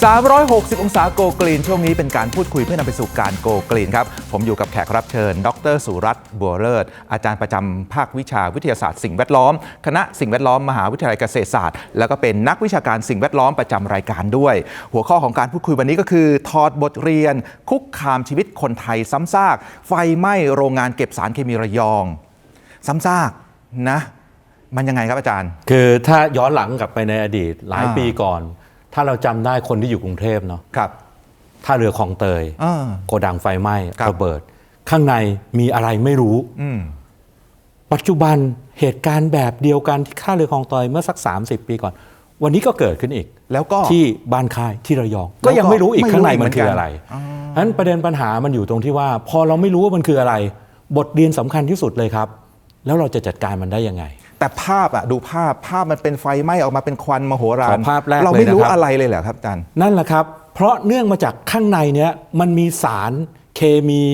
360 องศาโกกรีน ช่วงนี้เป็นการพูดคุยเพื่อนำไปสู่การโกกรีนครับ ผมอยู่กับแขกรับเชิญ ดรสุรัตน์บัวเลิศ อาจารย์ประจำภาควิชาวิทยาศาสตร์สิ่งแวดล้อม คณะสิ่งแวดล้อมมหาวิทยาลัยเกษตรศาสตร์ แล้วก็เป็นนักวิชาการสิ่งแวดล้อมประจำรายการด้วย หัวข้อของการพูดคุยวันนี้ก็คือถอดบทเรียน คุกคามชีวิตคนไทยซ้ำซากไฟไหม้โรงงานเก็บสารเคมีระยอง ซ้ำซากนะ มันยังไงครับอาจารย์ คือถ้าย้อนหลังกลับไปในอดีตหลายอ่าปีก่อน ถ้าเราจำได้คนที่อยู่กรุงเทพเนาะครับ ท่าเรือคลองเตยอ่าโกดังไฟไหม้ครับ ระเบิด ข้างในมีอะไรไม่รู้ อืม ปัจจุบันเหตุการณ์แบบเดียวกันที่ท่าเรือคลองเตยเมื่อสัก 30 ปีก่อน วันนี้ก็เกิดขึ้นอีกแล้วก็ที่บ้านค่ายที่ระยองแล้วก็ก็ยังไม่รู้อีกไม่รู้ข้างในอีกมันคืออะไรเหมือนกันอ๋อฉะนั้นประเด็นปัญหามันอยู่ตรงที่ว่า พอเราไม่รู้ว่ามันคืออะไร บทเรียนสำคัญที่สุดเลยครับ แล้วเราจะจัดการมันได้ยังไง แต่ภาพอะดูภาพภาพมันเป็นไฟไหม้ออกมาเป็นควันมโหฬาขรอภาพแรกเราไม่เลยนะครับรู้อะไรเลยเหรอครับอาจารย์ นั่นแหละครับ เพราะเนื่องมาจากข้างในเนี้ยมันมีสารเคมี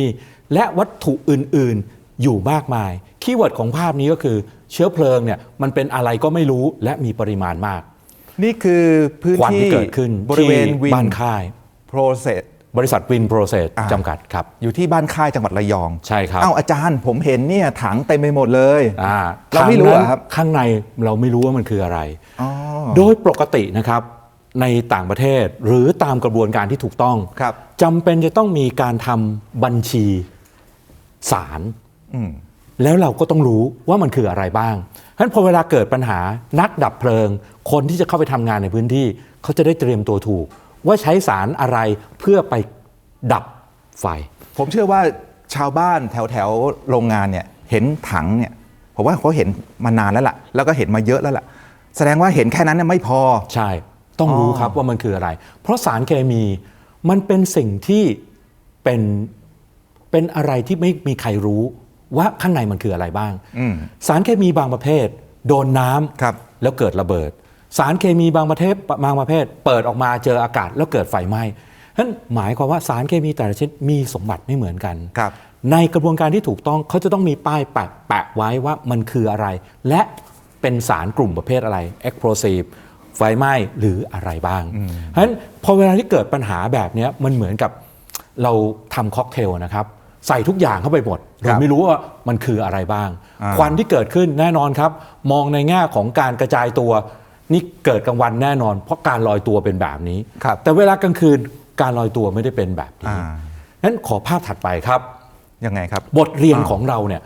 และวัตถุอื่นๆ อยู่มากมาย คีย์เวิร์ดของภาพนี้ก็คือเชื้อเพลิงเนี่ยมันเป็นอะไรก็ไม่รู้และมีปริมาณมาก นี่คือพื้นควันที่ที่เกิดขึ้นบริเวณที่วินบ้านค่ายโปรเซส บริษัทวินโปรเซสอ่า จำกัดครับ อยู่ที่บ้านค่ายจังหวัดระยองใช่ครับ เอ้าอาจารย์ผมเห็นเนี่ยถังเต็มไปหมดเลย อ่าเราไม่รู้เหรอครับ ข้างในเราไม่รู้ว่ามันคืออะไร อ๋อ โดยปกตินะครับในต่างประเทศหรือตามกระบวนการที่ถูกต้องครับ จำเป็นจะต้องมีการทำบัญชีสาร อืม แล้วเราก็ต้องรู้ว่ามันคืออะไรบ้างฉะนั้นพอเวลาเกิดปัญหานักดับเพลิง คนที่จะเข้าไปทำงานในพื้นที่ เขาจะได้เตรียมตัวถูก ว่าใช้สารอะไรเพื่อไปดับไฟ ผมเชื่อว่าชาวบ้านแถวแถวๆโรงงานเนี่ยเห็นถังเนี่ยผมว่าเขาเห็นมานานแล้วล่ะ แล้วก็เห็นมาเยอะแล้วล่ะ แสดงว่าเห็นแค่นั้นเนี่ยไม่พอ ใช่ ต้องรู้ครับว่ามันคืออะไร เพราะสารเคมีมันเป็นสิ่งที่เป็นเป็นอะไรที่ไม่มีใครรู้ว่าข้างในมันคืออะไรบ้างอืมสารเคมีบางประเภท โดนน้ำครับแล้วเกิดระเบิด สารเคมีบางประเภทบางประเภท เปิดออกมาเจออากาศแล้วเกิดไฟไหม้ฉะนั้นหมายความว่าสารเคมีแต่ละชนิดมีสมบัติไม่เหมือนกันครับ ในกระบวนการที่ถูกต้องเขาจะต้องมีป้ายแปะแปะไว้ว่ามันคืออะไร และเป็นสารกลุ่มประเภทอะไร explosive ไฟไหม้หรืออะไรบ้างเพราะฉะนั้นพอเวลาที่เกิดปัญหาแบบเนี้ยมันเหมือนกับเราทำค็อกเทลนะครับ ใส่ทุกอย่างเข้าไปหมดครัเราบไม่รู้ว่ามันคืออะไรบ้างอ่าควันที่เกิดขึ้นแน่นอนครับ มองในแง่ของการกระจายตัว นี่เกิดกลางวันแน่นอน เพราะการลอยตัวเป็นแบบนี้ ครับแต่เวลากลางคืนการลอยตัวไม่ได้เป็นแบบนี้อ่า นั้นขอภาพถัดไปครับ ยังไงครับ บทเรียนอ่าของเราเนี่ย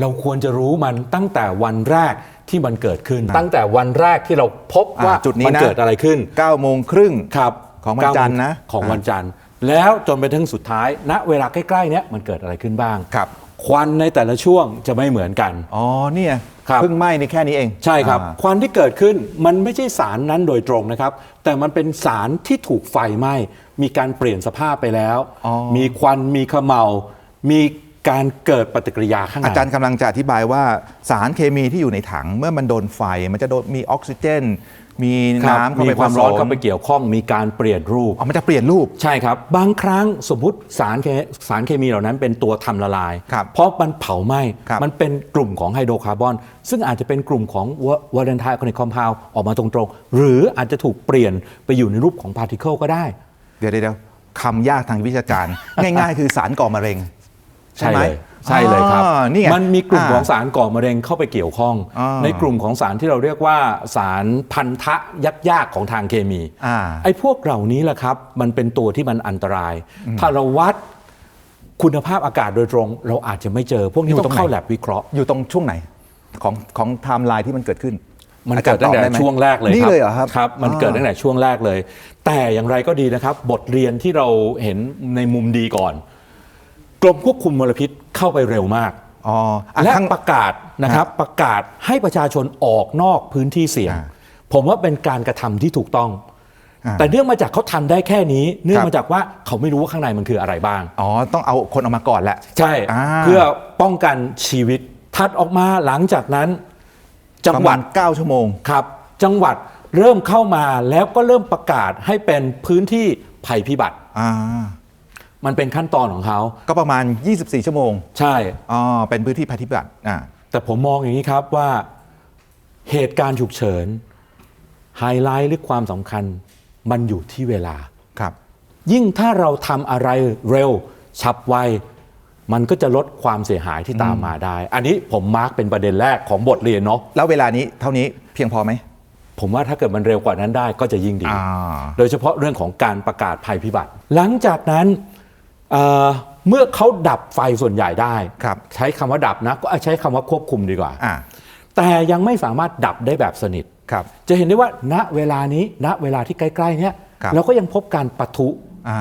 เราควรจะรู้มันตั้งแต่วันแรกที่มันเกิดขึ้น ตั้งแต่วันแรกที่เราพบว่าอ่าจุดนี้มันนะเกิดอะไรขึ้น 9โมงครึ่ง ครับของวันจันทร์นะของวันจันทร์ แล้วจนไปถึงสุดท้าย ณ เวลาใกล้ ๆ เนี้ยมันเกิดอะไรขึ้นบ้าง ครับ ควันในแต่ละช่วงจะไม่เหมือนกัน อ๋อเนี่ยครับ เพิ่งไหม้ในแค่นี้เองใช่ครับ อ่า ควันที่เกิดขึ้นมันไม่ใช่สารนั้นโดยตรงนะครับ แต่มันเป็นสารที่ถูกไฟไหม้มีการเปลี่ยนสภาพไปแล้ว อ๋อ มีควันมีเขมเมา มีการเกิดปฏิกิริยาข้างใน อาจารย์กำลังจะอธิบายว่าสารเคมีที่อยู่ในถังเมื่อมันโดนไฟมันจะโดนมีออกซิเจน มีครับน้ำเข้ามีไปความผสร้อนเข้าไปเกี่ยวข้องมีการเปลี่ยนรูปอ๋อมันจะเปลี่ยนรูปใช่ครับ บางครั้งสมมติสารเคสารเคมีเหล่านั้นเป็นตัวทำละลายครับเพราะมันเผาไหม้ครับมันเป็นกลุ่มของไฮโดรคาร์บอน ซึ่งอาจจะเป็นกลุ่มของวาเลนไทน์คอนิคอมพาวออกมาตรงๆ หรืออาจจะถูกเปลี่ยนไปอยู่ในรูปของพาร์ติเคิลก็ได้ เดี๋ยวเดี๋ยวเดี๋ยวคำยากทางวิชาการ ง่าย ๆ คือสารก่อมะเร็ง ใช่ไหมเลย ใช่เลยครับอ๋อนี่ไงมันมีกลุ่มอ่าของสารก่อมะเร็งเข้าไปเกี่ยวข้อง อ่าในกลุ่มของสารที่เราเรียกว่าสารพันธะยักยากของทางเคมีอ่า ไอ้พวกเหล่านี้แหละครับ มันเป็นตัวที่มันอันตราย ถ้าเราวัดคุณภาพอากาศโดยตรง เราอาจจะไม่เจอ พวกนี้อยู่ตต้รองงไหนเข้าแลบวิเคราะห์ อยู่ตรงช่วงไหนของของไทม์ไลน์ที่มันเกิดขึ้นมันอาจาเกิรดย์ตั้งแต่ตอบได้ไหมช่วงแรกเลยนี่เลยเหรอครับครับ มันอ่าเกิดตั้งแต่ช่วงแรกเลย แต่อย่างไรก็ดีนะครับ บทเรียนที่เราเห็นในมุมดีก่อน กรมควบคุมมลพิษเข้าไปเร็วมากอ๋ออะและข้าง ประกาศนะครับประกาศให้ประชาชนออกนอกพื้นที่เสี่ยง อ่าผมว่าเป็นการกระทำที่ถูกต้อง อ่าแต่เนื่องมาจากเขาทำได้แค่นี้ เนื่องครับ มาจากว่าเขาไม่รู้ว่าข้างในมันคืออะไรบ้าง อ๋อ ต้องเอาคนออกมาก่อนแหละ ใช่อ่า เพื่อป้องกันชีวิตถัดออกมาหลังจากนั้น จังประหวัมาดณ9ชั่วโมง ครับจังหวัดเริ่มเข้ามาแล้วก็เริ่มประกาศให้เป็นพื้นที่ภัยพิบัติ อ่า มันเป็นขั้นตอนของเขาก็ประมาณ 24 ชั่วโมงใช่ อ๋อเป็นพื้นที่ภัยพิบัติอ่าแต่ผมมองอย่างนี้ครับว่าเหตุการณ์ฉุกเฉินไฮไลท์หรือความสำคัญมันอยู่ที่เวลา ครับ ยิ่งถ้าเราทำอะไรเร็ว ฉับไว มันก็จะลดความเสียหายที่ตามมาได้ อันนี้ผมมาร์กเป็นประเด็นแรกของบทเรียนเนาะแล้วเวลานี้เท่านี้เพียงพอไหมผมว่าถ้าเกิดมันเร็วกว่านั้นได้ก็จะยิ่งดี อ่า โดยเฉพาะเรื่องของการประกาศภัยพิบัติ หลังจากนั้น เอ่อเมื่อเขาดับไฟส่วนใหญ่ได้ครับใช้คำว่าดับนะ ก็ใช้คำว่าควบคุมดีกว่าอ่าแต่ยังไม่สามารถดับได้แบบสนิทครับจะเห็นได้ว่าณเวลานี้ณเวลาที่ใกล้ๆเนี้ยครับเราก็ยังพบการปะทุอ่า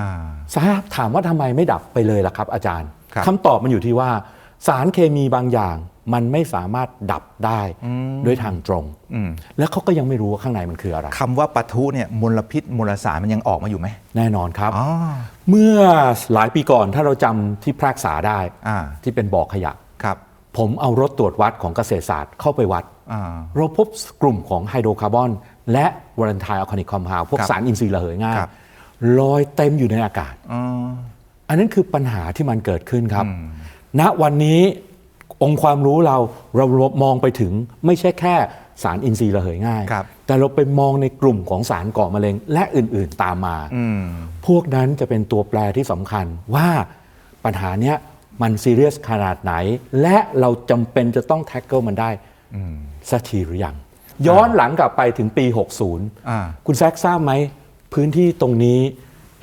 สาถามว่าทำไมไม่ดับไปเลยล่ะครับ อาจารย์ครับคำตอบมันอยู่ที่ว่าสารเคมีบางอย่าง มันไม่สามารถดับได้ด้วยทางตรงอืมแล้วเขาก็ยังไม่รู้ว่าข้างในมันคืออะไรคำว่าปะทุเนี่ยมลพิษมลสารมันยังออกมาอยู่ไหม แน่นอนครับอ๋อเมื่อหลายปีก่อนถ้าเราจำที่แพรกษาได้อ่าที่เป็นบ่อขยะครับผมเอารถตรวจวัดของเกษตรศาสตร์เข้าไปวัดอ่าเราพบกลุ่มของไฮโดรคาร์บอน และวอลันไทน์อัลคานิกคอมเพลพวกครับสารอินทรีย์ระเหยง่ายครับลอยเต็มอยู่ในอากาศอ๋ออันนั้นคือปัญหาที่มันเกิดขึ้นครับ ณวันนี้ องค์ความรู้เราเรามองไปถึงไม่ใช่แค่สารอินทรีย์ระเหยง่ายครับแต่เราไปมองในกลุ่มของสารก่อมะเร็งและอื่น ๆ ตามมาอืมพวกนั้นจะเป็นตัวแปรที่สำคัญว่าปัญหาเนี้ยมันซีเรียสขนาดไหน และเราจำเป็นจะต้องแท็กเกิลมันได้สักทีหรือยัง ย้อนหลังกลับไปถึงปี 60อ่าคุณแซกทราบไหม พื้นที่ตรงนี้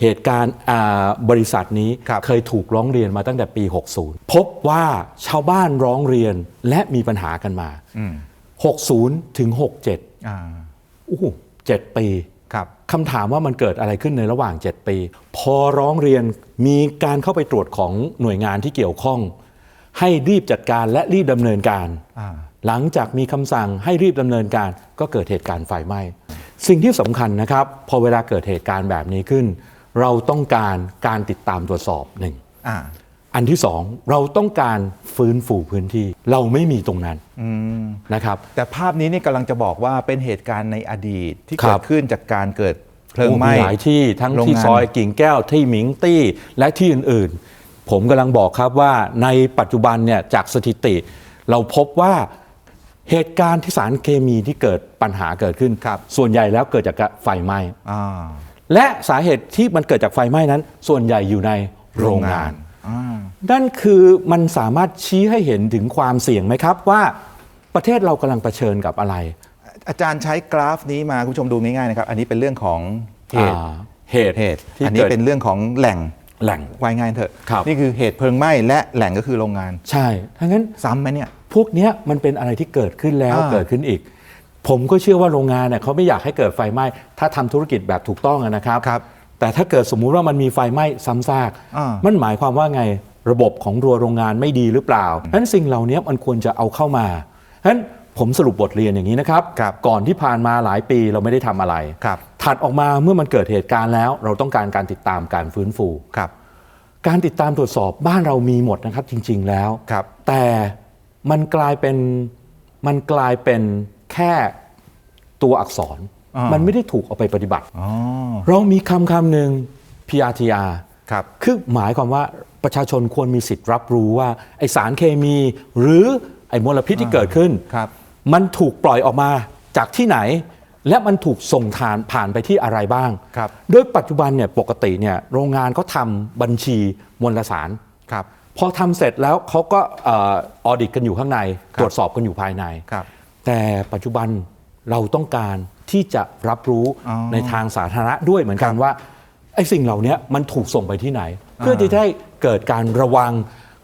เหตุการณ์อ่าบริษัทนี้ครับเคยถูกร้องเรียนมาตั้งแต่ปี 60 พบว่าชาวบ้านร้องเรียนและมีปัญหากันมาอืม60 ถึง 67อ่าอู้หูเจ็ดปีครับคำถามว่ามันเกิดอะไรขึ้นในระหว่าง 7 ปี พอร้องเรียนมีการเข้าไปตรวจของหน่วยงานที่เกี่ยวข้อง ให้รีบจัดการและรีบดำเนินการอ่าหลังจากมีคำสั่งให้รีบดำเนินการก็เกิดเหตุการณ์ไฟไหม้สิ่งที่สำคัญนะครับ พอเวลาเกิดเหตุการณ์แบบนี้ขึ้น เราต้องการการติดตามตรวจสอบหนึ่งอ่าอันที่สองเราต้องการฟื้นฟูพื้นที่เราไม่มีตรงนั้นอืมนะครับ แต่ภาพนี้นี่กำลังจะบอกว่าเป็นเหตุการณ์ในอดีตที่ครัเกิบดขึ้นจากการเกิดเพลิงโอ้ไหม้หลายที่ทั้งโรงที่งานซอยกิ่งแก้วที่หมิงตี้และที่อื่นๆ ผมกำลังบอกครับว่าในปัจจุบันเนี่ยจากสถิติ เราพบว่าเหตุการณ์ที่สารเคมีที่เกิดปัญหาเกิดขึ้นครับส่วนใหญ่แล้วเกิดจากไฟไหม้อ่า และสาเหตุที่มันเกิดจากไฟไหม้นั้น ส่วนใหญ่อยู่ในโรงงานอ่านั่นคือมันสามารถชี้ให้เห็นถึงความเสี่ยงไหมครับว่าประเทศเรากำลังเผชิญกับอะไร อาจารย์ใช้กราฟนี้มาคุณผู้ชมดูง่ายๆนะครับ อันนี้เป็นเรื่องของเหตุอ่าเหตุเหตุที่อันนี้เกิดเป็นเรื่องของแหล่งแหล่งวายง่ายเถอะครับนี่คือเหตุเพลิงไหม้และแหล่งก็คือโรงงาน ใช่ทั้งนั้นซ้ำไหมเนี่ย พวกเนี้ยมันเป็นอะไรที่เกิดขึ้นแล้วอ่าเกิดขึ้นอีก ผมก็เชื่อว่าโรงงานเนี่ยเขาไม่อยากให้เกิดไฟไหม้ถ้าทำธุรกิจแบบถูกต้องอะนะครับ ครับ แต่ถ้าเกิดสมมุติว่ามันมีไฟไหม้ซ้ำซากอ่ามั มันหมายความว่าไงระบบของรัวโรงงานไม่ดีหรือเปล่าฉะนั้นสิ่งเหล่านี้มันควรจะเอาเข้ามาฉะนั้นผมสรุปบทเรียนอย่างนี้นะครับ ครับ ก่อนที่ผ่านมาหลายปีเราไม่ได้ทำอะไร ครับ ถัดออกมาเมื่อมันเกิดเหตุการณ์แล้ว เราต้องการการติดตามการฟื้นฟู ครับ การติดตามตรวจสอบบ้านเรามีหมดนะครับจริง ๆ แล้ว ครับ แต่มันกลายเป็นมันกลายเป็นแค่ ตัวอักษรอ่ามัมันไม่ได้ถูกเอาไปปฏิบัติอ๋อเรามีคำคำหนึ่ง PRTR ครับคือหมายความว่าประชาชนควรมีสิทธิ์รับรู้ว่าไอสารเคมี หรือไอมลพิษที่เกิดขึ้นครับมันถูกปล่อยออกมาจากที่ไหน และมันถูกส่งทานผ่านไปที่อะไรบ้างครับโดยปัจจุบันเนี่ยปกติเนี่ยโรงงานเขาทำบัญชีมลสารครับพอทำเสร็จแล้วเขาก็เออดิตกันอยู่ข้างในครับตรวจสอบกันอยู่ภายในครับแต่ปัจจุบัน เราต้องการที่จะรับรู้อ๋อในทางสาธารณะด้วยเหมือนกันว่าไอ้สิ่งเหล่านี้มันถูกส่งไปที่ไหน เพื่อที่จะให้เกิดการระวัง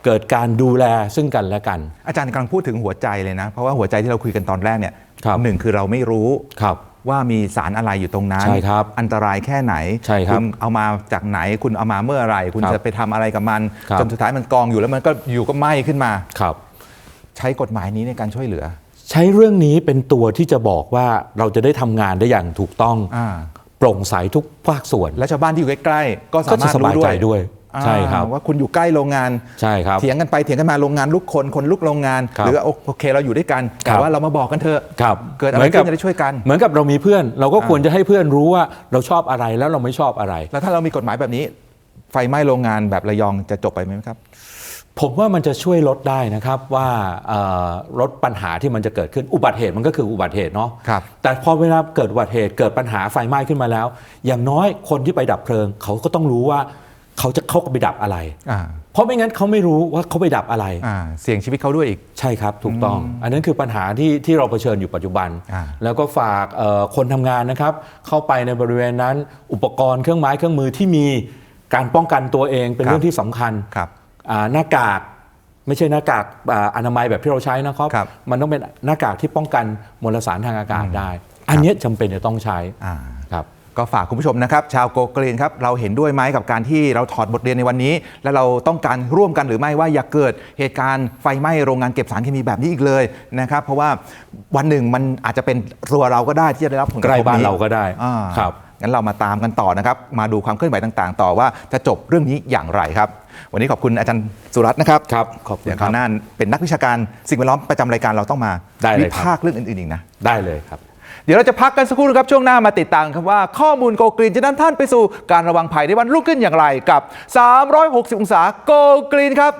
เกิดการดูแลซึ่งกันและกัน อาจารย์กำลังพูดถึงหัวใจเลยนะ เพราะว่าหัวใจที่เราคุยกันตอนแรกเนี่ยครับหนึ่งคือเราไม่รู้ครับว่ามีสารอะไรอยู่ตรงนั้นใช่ครับอันตรายแค่ไหนใช่ครับณเอามาจากไหน คุณเอามาเมื่อไหรคุณครับจะไปทำอะไรกับมันครับจนสุดท้ายมันกองอยู่แล้วมันก็อยู่ก็ไหม้ขึ้นมาครับใช้กฎหมายนี้ในการช่วยเหลือ ใช้เรื่องนี้เป็นตัวที่จะบอกว่าเราจะได้ทำงานได้อย่างถูกต้องอ่า โปร่งใสทุกภาคส่วน และชาวบ้านที่อยู่ใกล้ๆก็สาก็มาจะรถสบายรู้ใจด้วยด้วย ใช่ครับ อ่าว่าคุณอยู่ใกล้โรงงาน ใช่ครับ เถียงกันไปเถียงกันมาโรงงานลุกคนคนลุกโรงงาน ครับหรือโอเคเราอยู่ด้วยกันคแต่รับว่าเรามาบอกกันเถอะครับเกิดอะไรหมืนขึ้นจะได้ช่วยกัน เหมือนกับเรามีเพื่อน เราก็ควรจะให้เพื่อนรู้ว่าเราชอบอะไรแล้วเราไม่ชอบอะไร แล้วถ้าเรามีกฎหมายแบบนี้ ไฟไหม้โรงงานแบบระยองจะจบไปไหมครับ ผมว่ามันจะช่วยลดได้นะครับว่าเอ่อลดปัญหาที่มันจะเกิดขึ้นอุบัติเหตุมันก็คืออุบัติเหตุเนาะครับแต่พอเวลาเกิดอุบัติเหตุเกิดปัญหาไฟไหม้ขึ้นมาแล้ว อย่างน้อยคนที่ไปดับเพลิง เขาก็ต้องรู้ว่าเขาจะเข้าไปดับอะไรอ่าเพราะไม่งั้นเขาไม่รู้ว่าเขาไปดับอะไรอ่าเสี่ยงชีวิตเขาด้วยอีก ใช่ครับ ถูกต้อง อันนั้นคือปัญหาที่ที่เราเผชิญอยู่ปัจจุบันอ่าแล้วก็ฝากเอ่อคนทำงานนะครับ เข้าไปในบริเวณนั้น อุปกรณ์เครื่องไม้เครื่องมือที่มีการป้องกันตัวเองเป็นครับเรื่องที่สำคัญครับอ่า หน้ากากไม่ใช่หน้ากากอ่าอนามัยแบบที่เราใช้นะครับครับ มันต้องเป็นหน้ากากที่ป้องกันมลสารทางอากาศได้ อันเนี้ยจำเป็นจะต้องใช้อ่าครับก็ฝากคุณผู้ชมนะครับ ชาวโกกรีนครับเราเห็นด้วยไหมกับการที่เราถอดบทเรียนในวันนี้ และเราต้องการร่วมกันหรือไม่ว่าอย่าเกิดเหตุการณ์ไฟไหม้โรงงานเก็บสารเคมีแบบนี้อีกเลยนะครับเพราะว่าวันหนึ่งมันอาจจะเป็นตัวเราก็ได้ที่จะได้รับผลกระทบใกล้บ้านนี้เราก็ได้อ่าครับงั้นเรามาตามกันต่อนะครับ มาดูความเคลื่อนไหวต่าง ๆ ต่อว่าจะจบเรื่องนี้อย่างไรครับ วันนี้ขอบคุณอาจารย์สุรัตน์นะครับครับขอบคุณเดี๋ยวคครัราบวหน้าเป็นนักวิชาการสิ่งแวดล้อมประจำรายการเราต้องมาได้เลยวิครับ พากษ์เรื่องอื่นๆอีกนะ ได้เลยครับ เดี๋ยวเราจะพักกันสักครู่นะครับ ช่วงหน้ามาติดตามครับว่าข้อมูลโกกรีนจะนำท่านไปสู่การระวังภัยในวันรุ่งขึ้นอย่างไรกับ 360 องศาโกกรีนครับ